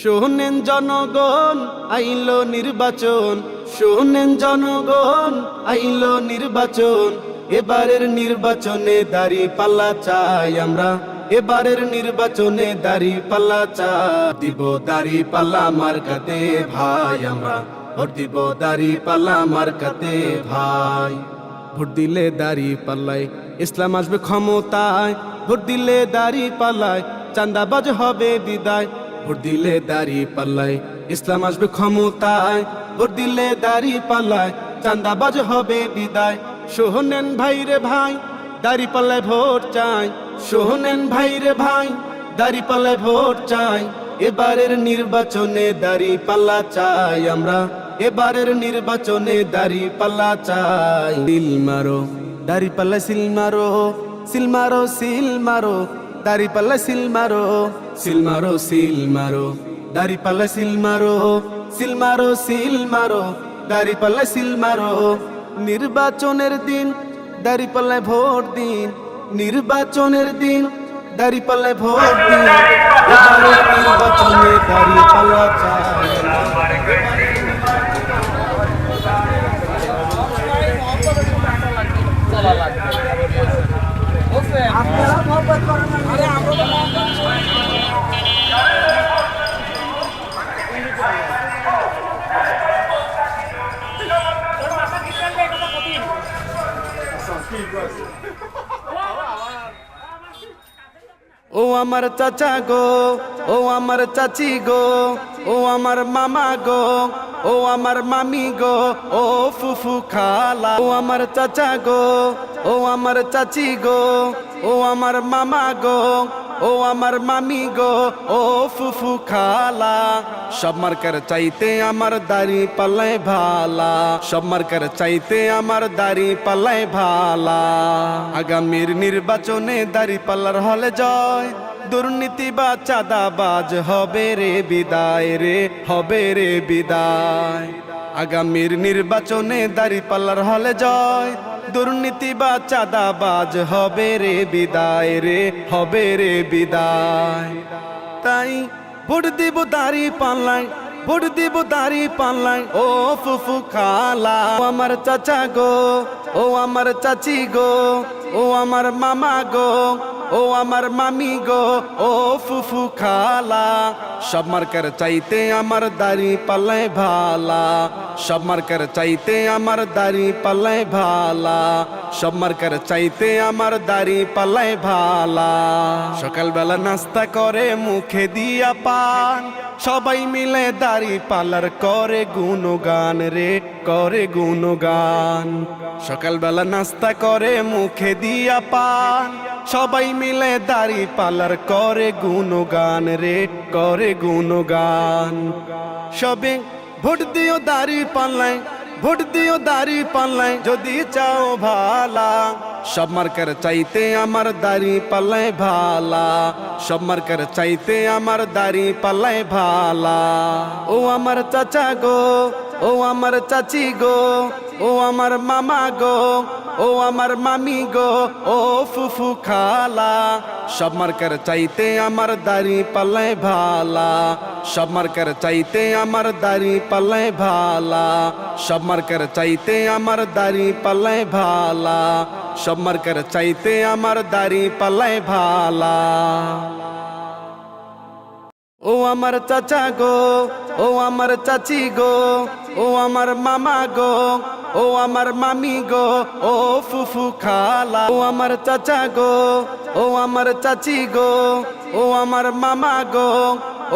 শোনেন জনগণ, আইলো নির্বাচন। শোনেন জনগণ, আইলো নির্বাচন। এবারের নির্বাচনে দাড়ি পাল্লা চাই আমরা। এবারের নির্বাচনে দাড়ি পাল্লা চাই। দিব দাড়ি পাল্লা মার্কাতে ভাই আমরা। ভোট দিব দাড়ি পাল্লা মার্কাতে ভাই। ভোট দিলে দাড়ি পাল্লাই ইসলাম আসবে ক্ষমতায়। ভোট দিলে দাড়ি পাল্লায় চান্দাবাজ হবে বিদায়। ভোট দিলে দাড়ি পাল্লায়। ইসলাম আসবে ক্ষমতায়, ভোট দিলে দাড়ি পাল্লায়। চান্দাবাজ হবে বিদায়। সোহনেন ভাই রে ভাই, দাড়ি পাল্লায় ভোট চাই। সোহনেন ভাই রে ভাই, দাড়ি পাল্লায় ভোট চাই। এবারের নির্বাচনে দাড়ি পাল্লা চাই আমরা। এবারের নির্বাচনে দাড়ি পাল্লা চাই। সিল মারো, দাড়ি পাল্লা সিল মারো সিল মারো সিল মারো। দাড়ি পাল্লা সিল মারো সিল মারো সিল মারো। দাড়ি পাল্লা সিল মারো সিল মারো সিল মারো। দাড়ি পাল্লা সিল মারো। নির্বাচনের দিন, দাড়ি পাল্লায় ভোট দিন। নির্বাচনের দিন, দাড়ি পাল্লায় ভোট দিন। নির্বাচনে দাড়ি পাল্লা চাই। ও আমার চাচা গো, ও আমার চাচি গো, ও আমার মামা গো, ও আমার মামি গো, ও ফুফু খালা। ও আমার চাচা গো, ও আমার চাচি গো, ও আমার মামা গো ও আমার মামি গো, ও ফুফু খালা। সব মার্কার চাইতে আমার দাড়ি পাল্লায় ভালা। সব মার্কার চাইতে আমার দাড়ি পাল্লায় ভালা। আগামীর নির্বাচনে দাড়ি পাল্লার হলে জয়। দুর্নীতি বা চাঁদাবাজ হবে রে, বিদায় রে, হবে রে, বিদায়। আগামীর নির্বাচনে দাড়ি পাল্লার হলে জয়। দুর্নীতি বা চাঁদাবাজ হবে রে বিদায় রে, হবে রে বিদায়। তাই ভোট দিব দাঁড়ি পাল্লাই ভোট দিব দাঁড়ি পাল্লাই ও ফুফু খালা, ও আমার চাচা গো, ও আমার চাচি গো, ও আমার মামা গো। ও আমার মামি গো ও ফুফু খালা। সব মার্কার চাইতে আমার দাড়ি পাল্লায় ভালা। সব মার্কার চাইতে আমার দাড়ি পাল্লায় ভালা। সব মার্কার চাইতে আমার দাড়ি পাল্লায় ভালা। সকালবেলা নাস্তা করে মুখে দিয়া পান। সবাই মিলে দাড়ি পালার করে গুণগান রে, করে গুণগান। সকালবেলা নাস্তা করে মুখে দিয়া পান। সবাই মিলে দাড়ি পালার করে গুণগান রে, করে গুণগান। সবে ভোট দিও দাড়ি পাল্লাই ভোট দিও দাড়ি পাল্লাই যদি চাও ভালা। সব মার্কার চাইতে আমার দাড়ি পালাই ভালা। সব মার্কার চাইতে আমার দাড়ি পালাই ভালা। ও আমার চাচা গো, ও আমার চাচি গো, ও আমার মামা গো ও আমার মামি গো, ও ফুফু খালা। সব মার্কার চাইতে আমার দাড়ি পাল্লায় ভালা। সব মার্কার চাইতে আমার দাড়ি পাল্লায় ভালা। সব মার্কার চাইতে আমার দাড়ি পাল্লায় ভালা। সব মার্কার চাইতে আমার দাড়ি পাল্লায় ভালা। আমার চাচা গো, ও আমার চাচি গো, ও আমার মামা গো, ও আমার মামি গো, ও ফুফু খালা। ও আমার চাচা গো, ও আমার চাচি গো, ও আমার মামা গো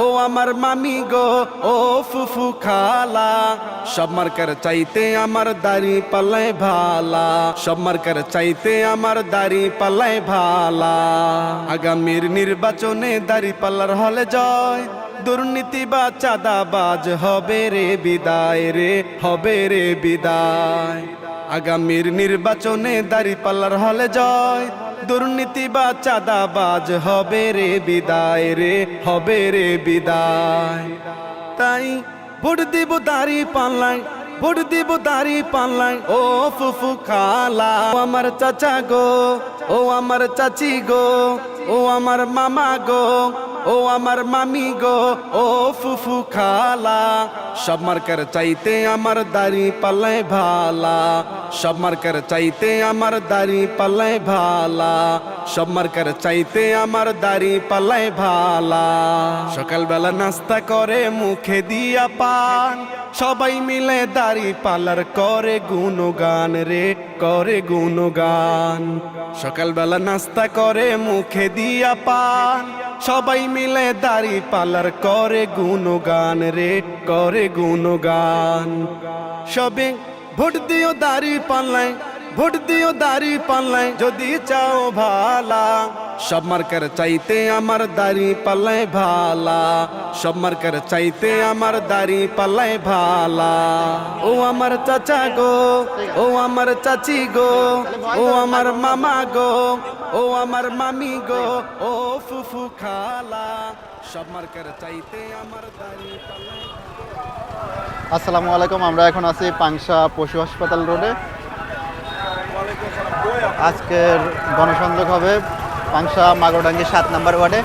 ও আমার মামি গো, ও ফুফু খালা। সব মার্কার চাইতে আমার দাড়ি পাল্লায় ভালা। সব মার্কার চাইতে আমার দাড়ি পাল্লায় ভালা। আগামীর নির্বাচনে দাড়ি পাল্লার হলে জয়। দুর্নীতি বা চাঁদাবাজ হবে রে বিদায় রে, হবে রে বিদায়। আগামীর নির্বাচনে দাড়ি পাল্লার হলে জয়। দুর্নীতি বা চাঁদাবাজ হবে রে বিদায় রে, হবে রে বিদায়। তাই ভোট দিব দাড়ি পাল্লাই ভোট দিব দাড়ি পাল্লাই ও ফুফু খালা, ও আমার চাচা গো, ও আমার চাচি গো। ও আমার মামা গো, ও আমার মামি গো, ও ফুফু খালা। সব মার্কার চাইতে আমার দাড়ি পাল্লাই ভালা। সব মার্কার চাইতে আমার দাড়ি পাল্লাই ভালা। সব মার্কার চাইতে আমার দাড়ি পাল্লাই ভালা। সকালবেলা নাস্তা করে মুখে দিয়া পান। সবাই মিলে দাড়ি পালার করে গুণগান রে। করে গুণগান। সকালবেলা নাস্তা করে মুখে দিয়া পান। সবাই মিলে দাড়ি পালার করে গুণগান রে করে গুণগান। সবে ভোট দিও দাড়ি পাল্লায়, ভোট দিও দাড়ি পাল্লায়, যদি চাও ভালা। সব মার্কার চাইতে আমার দাড়ি পাল্লায় ভালা। সব মার্কার চাইতে আমার দাড়ি পাল্লায় ভালা। ও আমার চাচা গো ও আমার চাচি গো ও আমার মামা গো ও আমার মামি গো ও ফুফু খালা। সব মার্কার চাইতে আমার দাড়ি পাল্লায় আসসালামু আলাইকুম আমরা এখন আছি পাংশা পশু হাসপাতাল রোডে। আজকের গণসংযোগ হবে পাংশা মাগরডাঙ্গি সাত নাম্বার ওয়ার্ডে।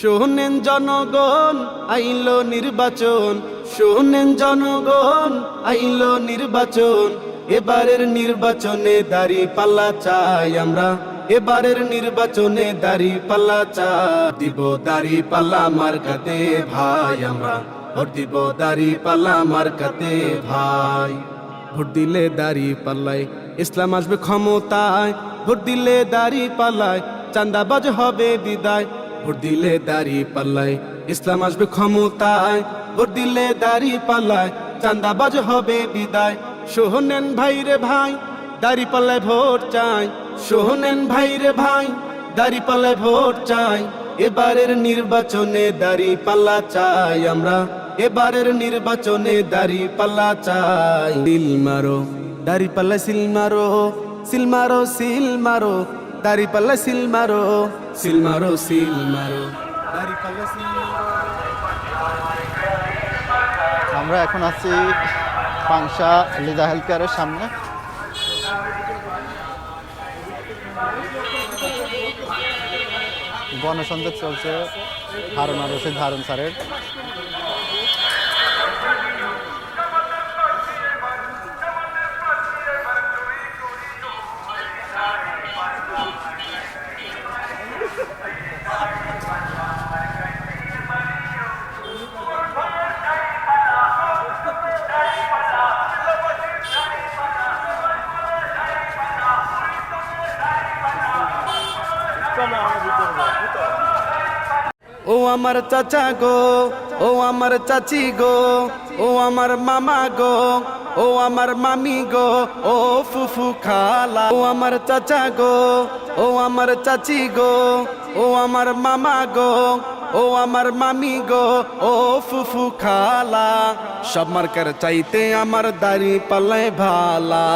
শোনেন জনগণ, আইলো নির্বাচন। শোনেন জনগণ, আইলো নির্বাচন। এবারের নির্বাচনে দাড়ি পাল্লা চাই আমরা। এবারের নির্বাচনে দাড়ি পাল্লা চাই। দিব দাড়ি পাল্লা মার্কাতে ভাই আমরা। ভোট দিব দাড়ি পাল্লা মার্কাতে ভাই। ভোট দিলে দাড়ি পাল্লায়। ইসলাম আসবে ক্ষমতায়। ভোট দিলে দাড়ি পাল্লায়, চান্দাবাজ হবে বিদায়। ভোট দিলে দাড়ি পাল্লায়, ইসলাম আসবে ক্ষমতায়। ভোট দিলে দাড়ি পাল্লায়, চান্দাবাজ হবে বিদায়। সোহনেন ভাই রে ভাই, দাড়ি পাল্লায় ভোট চাই। সোহনেন ভাই রে ভাই, দাড়ি পাল্লায় ভোট চাই। এবারের নির্বাচনে দাড়ি পাল্লা চাই আমরা। এবারের নির্বাচনে দাড়ি পাল্লা চাই। সিল মারো, দাড়ি পাল্লা সিল মারো। সিল মারো সিল মারো পাল্লা সিল মারো সিল মারো সিল মারো পাল্লা সিল আমরা এখন আছি পাংশা লিজা হেলথ কেয়ারের সামনে। গণসংযোগ চলছে হারুন আর রশিদ হারুন স্যারের। ও আমার চাচা গো, ও আমার চাচি গো, ও আমার মামা গো, ও আমার মামি গো, ও ফুফু খালা। ও আমার চাচা গো, ও আমার চাচি গো, ও আমার মামা গো, ও আমার মামি গো, ও ফুফু খালা। সব মার্কার চাইতে আমার দাড়ি পাল্লায় ভালা।